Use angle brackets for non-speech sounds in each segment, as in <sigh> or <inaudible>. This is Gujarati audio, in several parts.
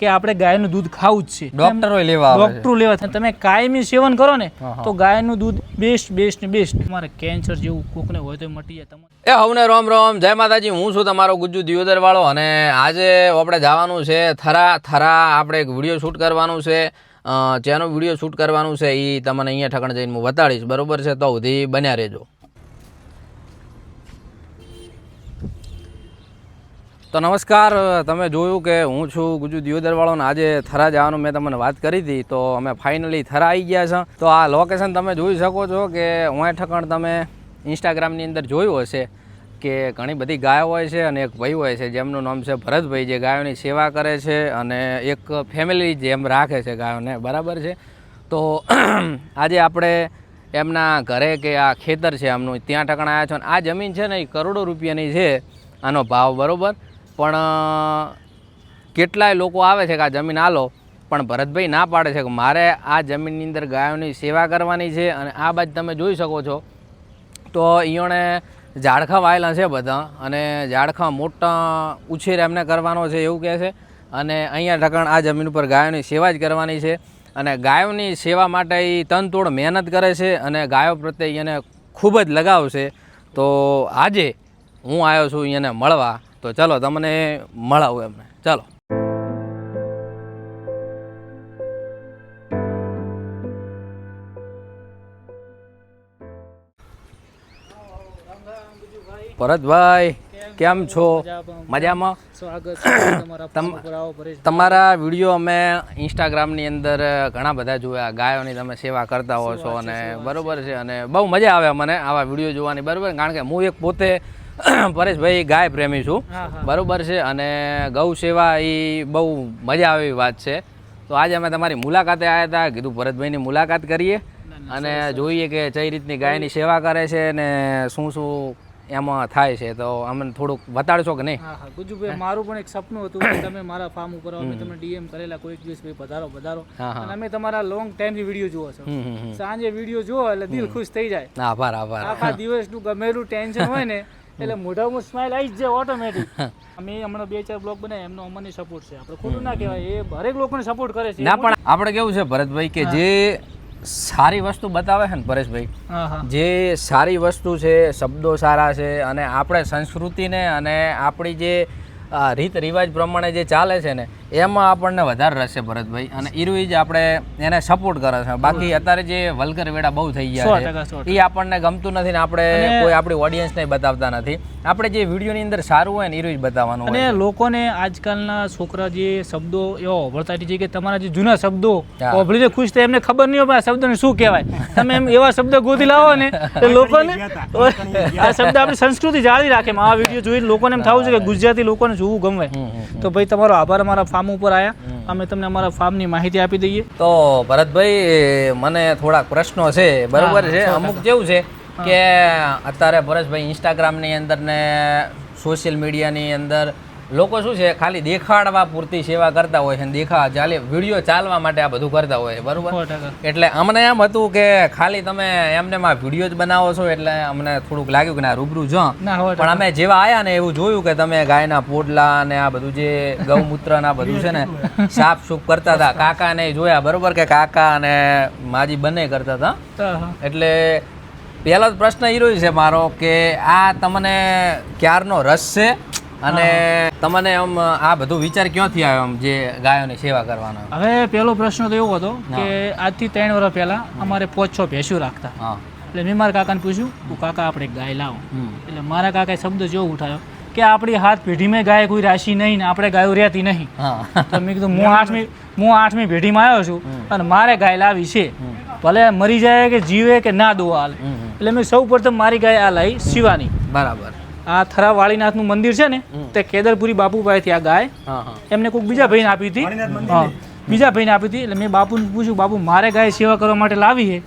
કે આપણે ગાયનું દૂધ ખાવું જ છે. ડોક્ટરો લેવા ડોક્ટરો લેવા તમે કાયમી સેવન કરો ને. તો ગાયનું દૂધ બેસ્ટ બેસ્ટ ને બેસ્ટ તમારે કેન્સર જેવું કોકને હોય તો મટી જાય. તમારે એ હવને રોમ રોમ. જય માતાજી. હું છું તમારો ગુજ્જુ દિયોદર વાળો અને આજે આપણે જવાનું છે થરા થરા. આપણે એક વીડિયો શૂટ કરવાનું છે. જેનો વીડિયો શૂટ કરવાનું છે એ તમને અહીંયા ઠકણ જઈને હું બતાડીશ. બરોબર છે? તો સુધી બન્યા રહેજો. તો નમસ્કાર, તમે જોયું કે હું છું ગુજુ દિયોદરવાળોને આજે થરા જવાનું મેં તમને વાત કરી હતી, તો અમે ફાઇનલી થરા આવી ગયા છે. તો આ લોકેશન તમે જોઈ શકો છો કે હું ઠકણ તમે ઇન્સ્ટાગ્રામની અંદર જોયું હશે કે ઘણી બધી ગાયો હોય છે અને એક ભાઈ હોય છે, જેમનું નામ છે ભરતભાઈ, જે ગાયોની સેવા કરે છે અને એક ફેમિલી જેમ રાખે છે ગાયોને, બરાબર છે? તો <clears throat> આજે આપણે એમના ઘરે કે આ ખેતર છે એમનું ત્યાં ઠકણ આવ્યા છો અને આ જમીન છે ને એ કરોડો રૂપિયાની છે, આનો ભાવ બરોબર? પણ કેટલાય લોકો આવે છે કે આ જમીન આલો, પણ ભરતભાઈ ના પાડે છે કે મારે આ જમીનની અંદર ગાયોની સેવા કરવાની છે અને આ બાજુ તમે જોઈ શકો છો. તો અહીંયાણે ઝાડખા વાયેલા છે બધા અને ઝાડખા મોટા ઉછેર એમને કરવાનો છે એવું કહે છે. અને અહીંયા ઢકણ આ જમીન ઉપર ગાયોની સેવા જ કરવાની છે અને ગાયોની સેવા માટે એ તનતોડ મહેનત કરે છે અને ગાયો પ્રત્યે એને ખૂબ જ લગાવ છે. તો આજે હું આવ્યો છું એને મળવા. તો ચાલો તમને મળાવું એમને. ચાલો. ભરતભાઈ કેમ છો? મજામાં? તમારા વીડિયો અમે ઇન્સ્ટાગ્રામની અંદર ઘણા બધા જોયા. ગાયોની તમે સેવા કરતા હો છો અને બરોબર છે. અને બહુ મજા આવે મને આવા વીડિયો જોવાની. બરોબર? કારણ કે હું એક પોતે <coughs> પરેશભાઈ ગાય પ્રેમી છું. બરોબર છે અને ગૌ સેવા એ બહુ મજા આવે વાત છે. તો આજે અમે તમારી મુલાકાતે આવ્યા હતા કીધું ભરતભાઈની મુલાકાત કરીએ અને જોઈએ કે કઈ રીતની ગાયની સેવા કરે છે ને શું શું એમાં થાય છે. તો અમને થોડુંક બતાડશો કે નહીં? હા ગુજુભાઈ મારું પણ એક સપનું હતું કે તમે મારા ફાર્મ ઉપર આવો. તમે તમને ડીએમ કરેલા કોઈ દિવસ ભાઈ પધારો પધારો. અને અમે તમારા લોંગ ટાઈમથી વીડિયો જુઓ છો. સાંજે વીડિયો જુઓ એટલે દિલ ખુશ થઈ જાય. આભાર આભાર. આખા દિવસનું ગમેલું ટેન્શન હોય ને <laughs> એટલે મોઢામાં સ્માઇલ આવી જ જાય ઓટોમેટિક અમે હમણાં બે ચાર બ્લોગ બનાવ્યા એમનો અમને સપોર્ટ છે. આપણે ખોટું ના કહેવાય એ હરેક લોકોને સપોર્ટ કરે છે. ના પણ આપણે કેવું છે ભરતભાઈ કે જે સારી વસ્તુ બતાવે છે ને પરેશભાઈ જે સારી વસ્તુ છે શબ્દો સારા છે અને આપણે સંસ્કૃતિને અને આપણી જે રીત રિવાજ પ્રમાણે જે ચાલે છે ને એમાં આપણને વધારે રસ છે ભરતભાઈ. અને ઈરુઈ જ આપણે એને સપોર્ટ કરે છે. બાકી અત્યારે જે વલ્ગર વેડા બહુ થઈ ગયા છે એ આપણને ગમતું નથી ને આપણે કોઈ આપણી ઓડિયન્સને બતાવતા નથી. આપણે જે વિડીયોની અંદર સારું હોય ને ઈરુઈ જ બતાવવાનું અને લોકોને આજકાલના છોકરા જે શબ્દો એવો હોભળતા છે કે તમારા જે જૂના શબ્દો ઓભળીને ખુશ થાય એમને ખબર નહીં હોય પણ આ શબ્દને શું કહેવાય? તમે એમ એવા શબ્દ ગોતી લાવો ને તો લોકોને આ શબ્દ આપણી સંસ્કૃતિ જાળવી રાખે આ વીડિયો જોઈને લોકોને એમ થવું છે કે ગુજરાતી લોકોને જોવું ગમે. તો ભાઈ તમારો આભાર અમારા ફાર્મ ઉપર આવ્યા અમે તમને અમારા ફાર્મની માહિતી આપી દઈએ. તો ભરતભાઈ મને થોડાક પ્રશ્નો છે. બરાબર છે? અમુક કેવું છે કે અત્યારે ભરતભાઈ ઇન્સ્ટાગ્રામની અંદર ને સોશિયલ મીડિયાની અંદર લોકો શું છે ખાલી દેખાડવા પૂરતી સેવા કરતા હોય છે દેખા ચાલે વીડિયો ચાલવા માટે આ બધું કરતા હોય છે બરોબર? એટલે અમને એમ હતું કે ખાલી તમે એમને માં વીડિયો જ બનાવો છો એટલે અમને થોડુંક લાગ્યું કે ના રૂબરૂ જો પણ અમે જેવા આયા ને એવું જોયું કે તમે ગાયના પોટલા ને આ બધું જે ગૌમૂત્ર ના બધું છે ને <laughs> સાફ સૂફ કરતા હતા કાકા ને જોયા બરોબર કે કાકા અને માજી બંને કરતા હતા. એટલે પહેલો જ પ્રશ્ન એ રહ્યો છે મારો કે આ તમને ક્યારનો રસ છે? અને તમને આમ આ બધો વિચાર ક્યાંથી આવ્યો આમ જે ગાયોની સેવા કરવાનો? હવે પહેલો પ્રશ્ન તો એવો હતો કે આજથી ત્રણ વર્ષ પહેલા અમારે પોચ છ ભેંસ્યું રાખતા. એટલે મેં મારા કાકાને પૂછ્યું હું કાકા આપણે ગાય લાવો. એટલે મારા કાકાએ શબ્દ જેવો ઉઠાયો કે આપણી હાથ પેઢીમાં ગાય કોઈ રાશિ નહીં ને આપણે ગાયો રહેતી નહીં. તો મેં કીધું હું આઠમી હું આઠમી પેઢીમાં આવ્યો છું અને મારે ગાય લાવી છે. ભલે મરી જાય કે જીવે કે ના દો હાલ. એટલે મેં સૌ પ્રથમ મારી ગાય આ લાવી શિવાની. બરાબર. આ થરા વાળીનાથનું મંદિર છે ને તે કેદરપુરી બાપુ પાસેથી આ ગાય હા હા. એમને કોઈક બીજા ભાઈને આપી હતી. હા. બીજા ભાઈને આપી હતી એટલે મેં બાપુને પૂછ્યું બાપુ મારે ગાય સેવા કરવા માટે લાવી છે.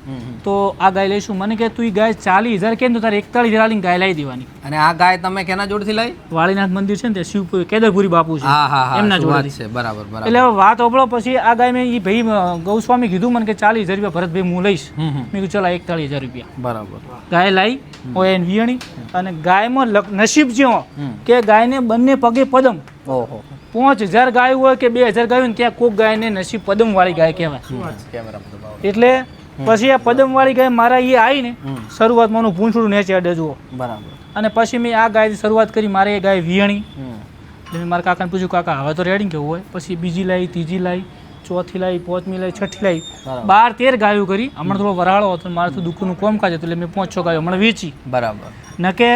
તો આ ગાય લઈશું. મને કે તું ગાય ચાલીસ હજાર કેમ તો તારે એકતાળીસ હજાર ગાય લાવી દેવાની. અને આ ગાય તમે કેના જોડથી લાવી? વાળીનાથ મંદિર છે ને તે શિવપુરી કેદરપુરી બાપુ છે. એમના શું છે. બરાબર બરાબર. એટલે વાત ઓપડો પછી આ ગાય મેં એ ભાઈ ગૌસ્વામી કીધું મને કે ચાલીસ હજાર રૂપિયા ભરતભાઈ હું લઈશ. મેં કીધું ચલા એકતાળીસ હજાર રૂપિયા. બરાબર. ગાય લાવી હોય એને વિયણી અને ગાયમાં નસીબ જેવો. કે ગાયને બંને પગે પદમ. ઓહો. પાંચ હજાર ગાયો હોય કે બે હજાર ગાયો ને ત્યાં કોક ગાયને નસીબ પદમવાળી ગાય કહેવાય. એટલે પછી આ પદમવાળી ગાય મારા એ આવીને શરૂઆતમાં એનું પૂંછડું નેચે અડે જુઓ. બરાબર. અને પછી મેં આ ગાયથી શરૂઆત કરી મારે એ ગાય વિયણી એટલે મેં મારા કાકાને પૂછ્યું કાકા હવે તો રેડી કેવું હોય? પછી બીજી લાવી ત્રીજી લાવી ચોથી લાવી પાંચમી લાવી છઠ્ઠી લાવી બાર તેર ગાયો કરી. હમણાં થોડો વરાળો હતો ને મારે તો દુઃખનું કોમકાજ હતું એટલે મેં પાંચ છ ગાયો હમણાં વેચી. બરાબર. ન કે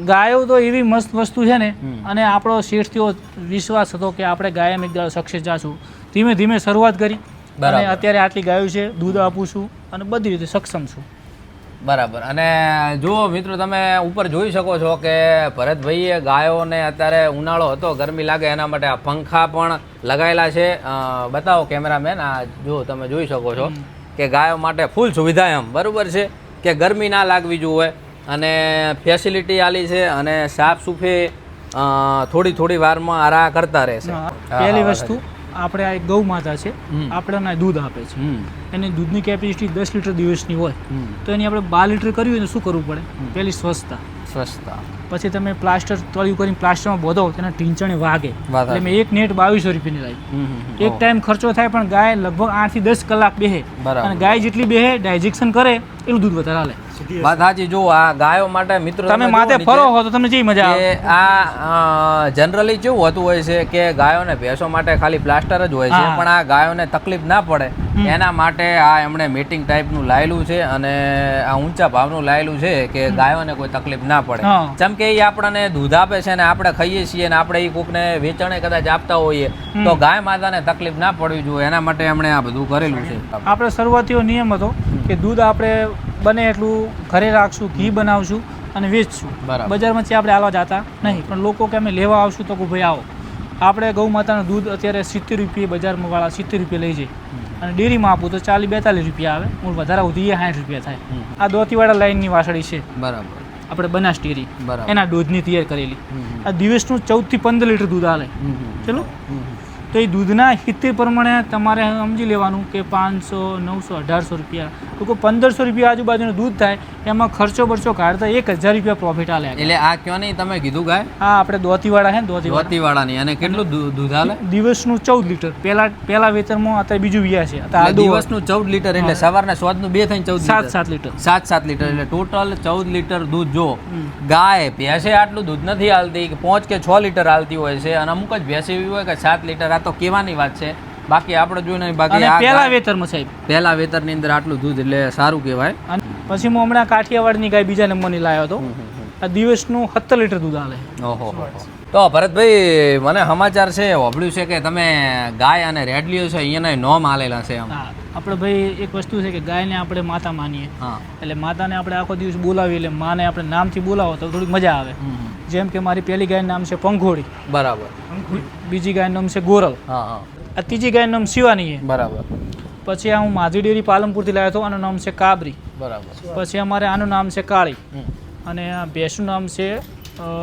ગાયો તો એવી મસ્ત વસ્તુ છે ને અને આપણો શેઠથીઓ વિશ્વાસ હતો કે આપણે ગાયમ એક દાડો સક્સેસ જાશું. ધીમે ધીમે શરૂઆત કરી. અને. અત્યારે આટલી ગાયો છે દૂધ આપું છું અને બધી રીતે સક્ષમ છું. બરાબર. અને જુઓ મિત્રો તમે ઉપર જોઈ શકો છો કે ભરતભાઈએ ગાયોને અત્યારે ઉનાળો હતો ગરમી લાગે એના માટે આ પંખા પણ લગાવેલા છે. બતાવો કેમેરામેન આ જો તમે જોઈ શકો છો કે ગાયો માટે ફૂલ સુવિધા એમ. બરાબર છે? કે ગરમી ના લાગવી જોઈએ. અને ફેસિલિટી આલી છે અને સાફ સુફી થોડી થોડી વારમાં આરા કરતા રહેશે પહેલી વસ્તુ આપણે આ એક ગૌ માતા છે. આપણને દૂધ આપે છે. એને એની દૂધની કેપેસિટી દસ લીટર દિવસની હોય તો એની આપણે બાર લીટર કરવી હોય તો શું કરવું પડે? પહેલી સ્વચ્છતા. સ્વચ્છતા. પછી તમે પ્લાસ્ટર તળિયું કરીને પ્લાસ્ટરમાં બોધો તેના ટીંચણે વાગે. એટલે મેં એક નેટ બાવીસો રૂપિયાની લાવી. એક ટાઈમ ખર્ચો થાય પણ ગાય લગભગ આઠથી દસ કલાક બેહે. અને ગાય જેટલી બેહે ડાયજેક્શન કરે એટલું દૂધ વધારે હાલે. વાત સાચી જો આ ગાયો માટે મિત્રો તમે માથે ફરો હો તો તમને જે મજા આવે. આ જનરલી કેવું હોતું હોય છે કે ગાયોને ભેંસો માટે ખાલી પ્લાસ્ટર જ હોય છે પણ આ ગાયોને તકલીફ ના પડે. એના માટે આ એમણે મીટિંગ ટાઈપનું લાયેલું છે અને આ ઊંચા ભાવનું લાયેલું છે કે ગાયોને કોઈ તકલીફ ના પડે. જેમ કે એ આપણને દૂધ આપે છે ને આપણે ખાઈએ છીએ ને આપણે એ કોકને વેચાણે કદાચ આપતા હોઈએ તો ગાય માતાને તકલીફ ના પડવી જોઈએ. એના માટે એમણે આ બધું કરેલું છે. આપણે શરૂઆતીઓ નિયમ હતો કે દૂધ આપણે બને એટલું ઘરે રાખશું ઘી બનાવશું અને વેચશું. બરાબર. બજારમાંથી આપણે આલવા જતા નહીં પણ લોકો કે અમે લેવા આવશું તો કે ભાઈ આવો. આપણે ગૌ માતાનું દૂધ અત્યારે સિત્તેર રૂપિયા બજારમાં વાળા સિત્તેર રૂપિયા લઈ જાય. અને ડેરીમાં આપું તો ચાલીસ બેતાલીસ રૂપિયા આવે. હું વધારે સુધી સાઠ રૂપિયા થાય. આ દોતીવાળા લાઈનની વાસળી છે. બરાબર. આપણે બનાસ ડેરી. એના દૂધની તૈયાર કરેલી. આ દિવસનું ચૌદથી પંદર લીટર દૂધ આવે. ચલો. તો એ દૂધના હિતે પ્રમાણે તમારે સમજી લેવાનું કે પાંચસો, નવસો, અઢારસો રૂપિયા. લોકો પંદરસો રૂપિયા આજુબાજુનું દૂધ થાય એમાં ખર્ચો બરચો કાઢતા એક હજાર રૂપિયા પ્રોફિટ આલે એટલે આ કયો નહીં? તમે કીધું ગાય? હા આપણે દોતીવાળા છે ને દોતીવાળા. ની અને કેટલું દૂધ આલે? દિવસનું ચૌદ લીટર. પહેલા પહેલા વેતરમાં અત્યારે બીજું વ્યા છે. દિવસનું ચૌદ લીટર એટલે સવારના સોદનું બે થઈને ચૌદ સાત સાત લીટર. સાત સાત લીટર. એટલે ટોટલ ચૌદ લીટર દૂધ જો. ગાય ભેંસે આટલું દૂધ નથી હાલતી કે પાંચ કે છ લીટર હાલતી હોય છે અને અમુક જ ભેંસ એવી હોય કે સાત લીટર. આ તો કહેવાની વાત છે. બાકી આપણે જોઈને બાકી પહેલા વેતરમાં સાહેબ. પહેલા વેતરની અંદર આટલું દૂધ એટલે સારું કહેવાય. પછી હું હમણાં કાઠિયાવાડની ગાય બીજા નંબરની લાવ્યો હતો. આ દિવસનું સત્તર લીટર દૂધ હાલે ઓહો તો ભરતભાઈ મને સમાચાર છે હોભળ્યું છે કે તમે ગાય અને રેડલીઓ છે અહીંયાના નોમ આલેલા છે આમ આપણે ભાઈ એક વસ્તુ છે કે ગાયને આપણે માતા માનીએ. હા. એટલે માતાને આપણે આખો દિવસ બોલાવીએ એટલે માને આપણે નામથી બોલાવો તો થોડીક મજા આવે. જેમ કે મારી પહેલી ગાયનું નામ છે પંખોડી. બરાબર. બીજી ગાયનું નામ છે ગોરલ. હા આ ત્રીજી ગાયનું નામ શિવાની બરાબર. પછી હું માધી ડેરી પાલનપુરથી લાવ્યો હતો આનું નામ છે કાબરી. બરાબર. પછી અમારે આનું નામ છે કાળી. અને આ ભેંસનું નામ છે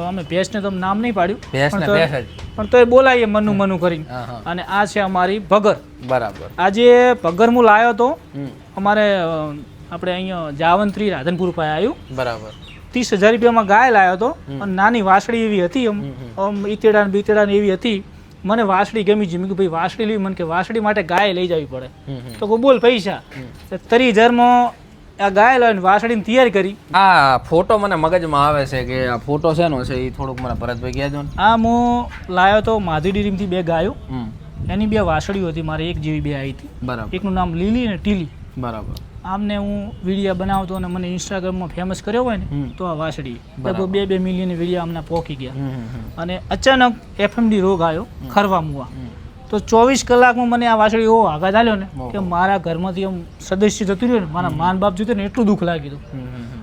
અમે ભેંસને તો નામ નહીં પાડ્યું. પણ તો- એ બોલાવીએ મનુ મનુ કરીને. હા અને આ છે અમારી ભગર. બરાબર. આજે ભગર હું લાવ્યો હતો અમારે આપણે અહીંયા જાવંત્રી રાધનપુર પાસે આવ્યું. બરાબર. ત્રીસ હજાર રૂપિયામાં ગાય લાવ્યો હતો. અને નાની વાસળી એવી હતી આમ. આમ ઈતેડા બીતેડા એવી હતી. મને વાસળી ગમી છે. મેં ભાઈ વાસળી લેવી. મને કે વાસળી માટે ગાય લઈ જવી પડે. તો કોઈ બોલ પૈસા. તરી જર્મો આ ગાય લઈને વાસળીની તૈયાર કરી. આ ફોટો મને મગજમાં આવે છે કે આ ફોટો શેનો છે? એ થોડુંક મને ભરતભાઈ કહેજો ને. આ હું લાવ્યો તો માધી ડેરીમાંથી બે ગાયો. એની બે વાસળીઓ હતી. મારે એક જેવી બે આવી હતી. બરાબર. એકનું નામ લીલી અને ટીલી. બરાબર. આમને હું વિડીયા બનાવતો અને મને ઇન્સ્ટાગ્રામમાં ફેમસ કર્યો હોય ને તો આ વાસડી. લગભગ બે બે મિલિયન વિડીયા આમના પોકી ગયા. અને અચાનક એફએમડી રોગ આવ્યો ખરવા મુવા. તો ચોવીસ કલાકમાં મને આ વાસળી એવો આઘાત આવ્યો ને કે મારા ઘરમાંથી આમ સદસ્ય જતું રહ્યું ને મારા માન બાપ જતું ને એટલું દુઃખ લાગી હતું.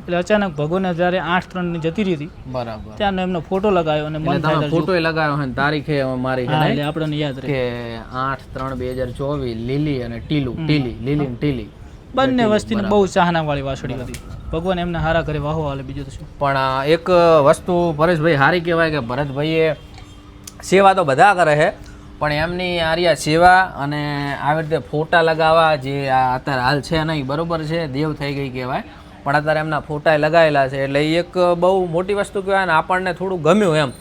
એટલે અચાનક ભગવાને જ્યારે આઠ ત્રણની જતી રહી હતી બરાબર. ત્યાંનો એમનો ફોટો લગાવ્યો અને મને ફોટો લગાવ્યો છે ને તારીખે મારી ને? એટલે આપણને યાદ રહે. કે આઠ ત્રણ બે હજાર ચોવીસ લીલી અને ટીલું ટીલી લીલી ટીલી. બંને વસ્તીને બહુ ચાહના વાળી વાસળી હતી ભગવાન એમને હારા કરે વાહો હાલે બીજું તો શું? પણ એક વસ્તુ પરેશભાઈ હારી કહેવાય કે ભરતભાઈએ સેવા તો બધા કરે છે પણ એમની આર્યા સેવા અને આવી રીતે ફોટા લગાવવા જે આ અત્યારે હાલ છે નહીં બરોબર છે દેવ થઈ ગઈ કહેવાય. પણ અત્યારે એમના ફોટા લગાવેલા છે એટલે એક બહુ મોટી વસ્તુ કહેવાય ને આપણને થોડું ગમ્યું એમ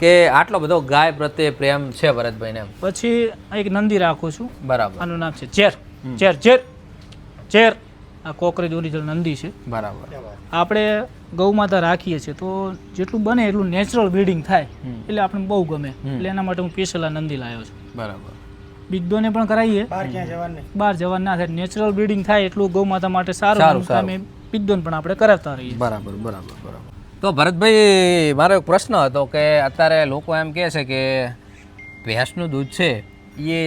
કે આટલો બધો ગાય પ્રત્યે પ્રેમ છે ભરતભાઈને પછી એક નંદી રાખું છું. બરાબર. આનું નામ છે ચેર ચેર ચેર ચેર. આ કોકરેજ ઓરિજિનલ નંદી છે. બરાબર. આપણે ગૌ માતા રાખીએ છીએ તો જેટલું બને એટલું નેચરલ બ્રીડિંગ થાય. એટલે આપણે બહુ ગમે. એટલે એના માટે હું સ્પેશિયલ નંદી લાવ્યો છું. બરાબર. બીજોને પણ કરાવીએ. બહાર જવાનું? ના થાય. નેચરલ બ્રીડિંગ થાય એટલું ગૌ માતા માટે સારું. સારું, બીજોને પણ આપણે કરાવતા રહીએ બરાબર બરાબર બરાબર. તો ભરતભાઈ મારો એક પ્રશ્ન હતો કે અત્યારે લોકો એમ કહે છે કે ભેંસનું દૂધ છે એ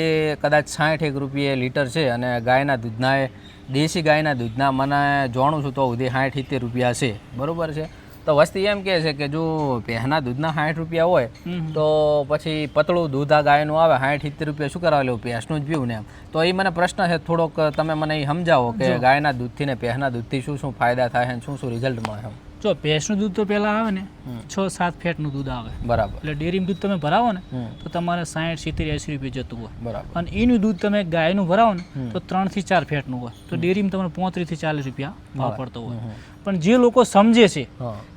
કદાચ સાઠ એક રૂપિયે લીટર છે અને ગાયના દૂધના એ દેશી ગાયના દૂધના મને જાણું છું તો સુધી સાઠ સિત્તેર રૂપિયા છે. બરાબર છે? તો વસ્તી એમ કહે છે કે જો પહેના દૂધના સાઠ રૂપિયા હોય તો પછી પતળું દૂધ આ ગાયનું આવે સાઠ સિત્તેર રૂપિયા શું કરાવે લેવું ભેંસનું જ પીવું ને એમ. તો એ મને પ્રશ્ન છે થોડોક તમે મને એ સમજાવો કે ગાયના દૂધથી ને પહેના દૂધથી શું શું ફાયદા થાય અને શું શું રિઝલ્ટ મળે એમ. જો ભેંસનું દૂધ તો પહેલાં આવે ને છ સાત ફેટનું દૂધ આવે. બરાબર. એટલે ડેરીનું દૂધ તમે ભરાવો ને તો તમારે સાઠ સિત્તેર એંસી રૂપિયા જતું હોય. બરાબર. અને એનું દૂધ તમે ગાયનું ભરાવો ને તો ત્રણથી ચાર ફેટનું હોય. તો ડેરીમાં તમને પોત્રીસથી ચાલીસ રૂપિયા ભાવ પડતો હોય. પણ જે લોકો સમજે છે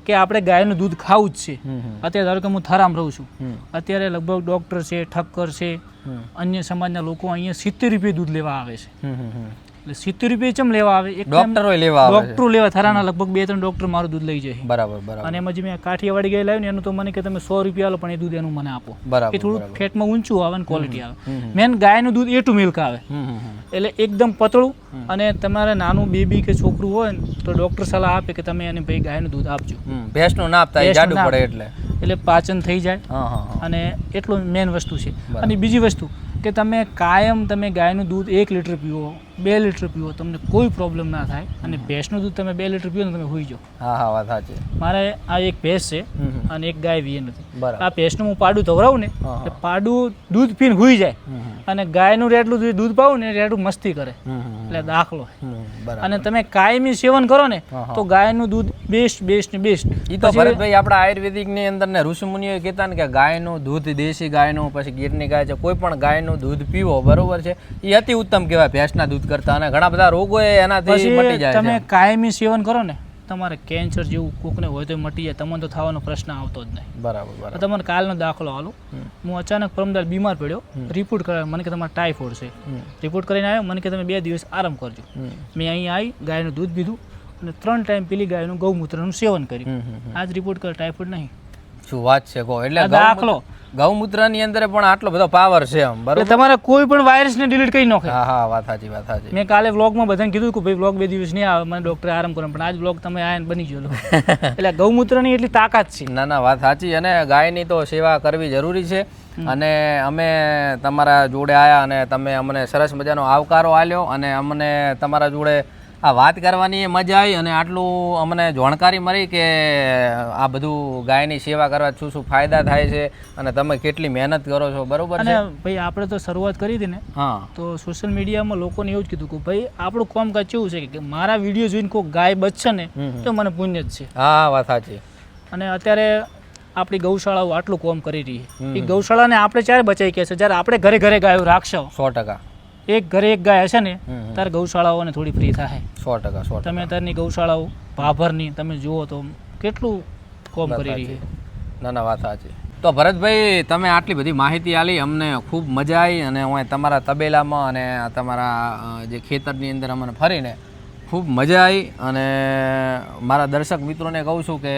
કે આપણે ગાયનું દૂધ ખાવું જ છે અત્યારે ધારો કે હું થરામ રહું છું. અત્યારે લગભગ ડૉક્ટર છે ઠક્કર છે અન્ય સમાજના લોકો અહીંયા સિત્તેર રૂપિયા દૂધ લેવા આવે છે. એટલે સિત્તેર રૂપિયા ચમ લેવા આવે? એક ડોક્ટરો લેવા આવે છે. લેવા થરાના લગભગ બે ત્રણ ડોક્ટર મારું દૂધ લઈ જાય બરાબર બરાબર. અને એમાં જે મેં કાઠિયાવાડી ગયેલા ને એનું તો મને કે તમે સો રૂપિયા આલો પણ એ દૂધ એનું મને આપો. બરાબર એ થોડું ફેટમાં ઊંચું આવે ને ક્વોલિટી આવે. મેન ગાયનું દૂધ એ ટુ મિલ્ક આવે. એટલે એકદમ પતળું અને તમારે નાનું બેબી કે છોકરું હોય ને તો ડોક્ટર સલાહ આપે કે તમે એને ભાઈ ગાયનું દૂધ આપજો. ભેંસનું ના આપતા જાડું પડે એટલે. એટલે પાચન થઈ જાય. અને એટલું મેન વસ્તુ છે. અને બીજી વસ્તુ કે તમે કાયમ તમે ગાયનું દૂધ એક લીટર પીવો. બે લીટર પીવો તમને કોઈ પ્રોબ્લેમ ના થાય. અને ભેંસનું દૂધ તમે બે લીટર પીવો ને તમે હોઈ જાઓ. હા હા વાત સાચી. મારે આ એક ભેંસ છે. અને એક ગાય વીએ નથી આ ભેંસનું હું પાડું ધવરાવું ને. એટલે પાડું દૂધ પીને હોઈ જાય. અને ગાયનું રેટલું દૂધ- પાવું ને રેટલું મસ્તી કરે. એટલે દાખલો. અને તમે કાયમી સેવન કરો ને. તો ગાયનું દૂધ બેસ્ટ બેસ્ટ ને બેસ્ટ એ તો ભરતભાઈ આપણા આયુર્વેદિકની અંદર ને ઋષિમુનિઓ કહેતા ને કે ગાયનું દૂધ દેશી ગાયનું પછી ગીરની ગાય છે કોઈ પણ ગાયનું દૂધ પીવો બરોબર છે? એ અતિ ઉત્તમ કહેવાય ભેંસના દૂધ કરતા અને ઘણા બધા રોગો એનાથી મટી જાય તમે કાયમી સેવન કરો ને તમારે કેન્સર જેવું કોકને હોય તો મટી જાય તમને તો થવાનો પ્રશ્ન આવતો જ નહીં. બરાબર બરાબર. તમને કાલનો દાખલો હાલો હું અચાનક પરમદાર બીમાર પડ્યો રિપોર્ટ કરાવ્યો મને કે તમારે ટાઈફોઇડ છે. રિપોર્ટ કરીને આવ્યો મને કે તમે બે દિવસ આરામ કરજો. મેં અહીં આવી ગાયનું દૂધ પીધું અને ત્રણ ટાઈમ પેલી ગાયનું ગૌમૂત્રનું સેવન કર્યું. આજ રિપોર્ટ કરે ટાઈફોઇડ નહીં. શું વાત છે કહો. એટલે દાખલો ગૌમૂત્રની અંદર પણ આટલો બધો પાવર છે એમ બરોબર? તમારે કોઈ પણ વાયરસને ડિલીટ કરી નાખે. હા હા વાત સાચી વાત સાચી. મેં કાલે વ્લોગમાં બધાને કીધું કે ભાઈ વ્લોગ બે દિવસ નહીં આવે મને ડોક્ટરે આરામ કરો પણ આજ વ્લોગ તમે આયા બની ગયો. <laughs> એટલે ગૌમૂત્રની એટલી તાકાત છે. ના ના વાત સાચી. અને ગાયની તો સેવા કરવી જરૂરી છે. અને અમે તમારા જોડે આવ્યા અને તમે અમને સરસ મજાનો આવકારો આલ્યો અને અમને તમારા જોડે આ વાત કરવાની મજા આવી અને આટલું અમને જાણકારી મળી કે આ બધું ગાયની સેવા કરવા શું શું ફાયદા થાય છે અને તમે કેટલી મહેનત કરો છો બરોબર છે? ભાઈ આપણે તો શરૂઆત કરી હતી ને હા. તો સોશિયલ મીડિયામાં લોકોને એવું જ કીધું કે ભાઈ આપણું કામકાજ કેવું છે કે મારા વીડિયો જોઈને કોઈ ગાય બચશે ને. તો મને પુણ્ય જ છે. હા વાત સાચી. અને અત્યારે આપણી ગૌશાળાઓ આટલું કામ કરી રહી છે. એ ગૌશાળાને આપણે ચારે બચાવી કે છે? જ્યારે આપણે ઘરે ઘરે ગાયો રાખશો. સો ટકા. એક ઘરે એક ગાય હશે ને. ત્યારે ગૌશાળાઓને થોડી ફ્રી થાય. સો ટકા સો તમે અત્યારની ગૌશાળાઓ ભાભરની તમે જુઓ તો કેટલું કોમ કરી રહી છે. ના ના વાત સાચી. તો ભરતભાઈ તમે આટલી બધી માહિતી આલી અમને ખૂબ મજા આવી અને હું તમારા તબેલામાં અને તમારા જે ખેતરની અંદર અમને ફરીને ખૂબ મજા આવી અને મારા દર્શક મિત્રોને કહું છું કે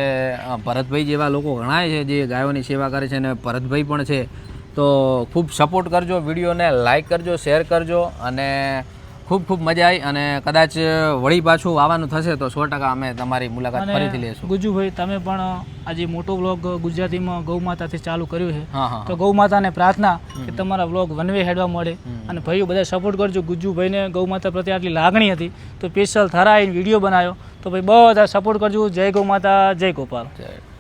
ભરતભાઈ જેવા લોકો ઘણા છે જે ગાયોની સેવા કરે છે અને ભરતભાઈ પણ છે. તો ખૂબ સપોર્ટ કરજો વિડીયોને લાઈક કરજો શેર કરજો અને ખૂબ ખૂબ મજા આવી અને કદાચ વળી પાછું આવવાનું થશે તો સો ટકા અમે તમારી મુલાકાત ફરીથી લેશું ગુજુભાઈ તમે પણ આજે મોટો વ્લોગ ગુજરાતીમાં ગૌ માતાથી ચાલુ કર્યું છે. તો ગૌ માતાને પ્રાર્થના કે તમારા વ્લોગ વનવે હેડવા મળે અને ભાઈઓ બધા સપોર્ટ કરજો. ગુજુભાઈને ગૌ માતા પ્રત્યે આટલી લાગણી હતી. તો સ્પેશિયલ થરા આવીને વીડિયો બનાવ્યો. તો ભાઈ બધા સપોર્ટ કરજો. જય ગૌ માતા જય ગોપાલ. જય.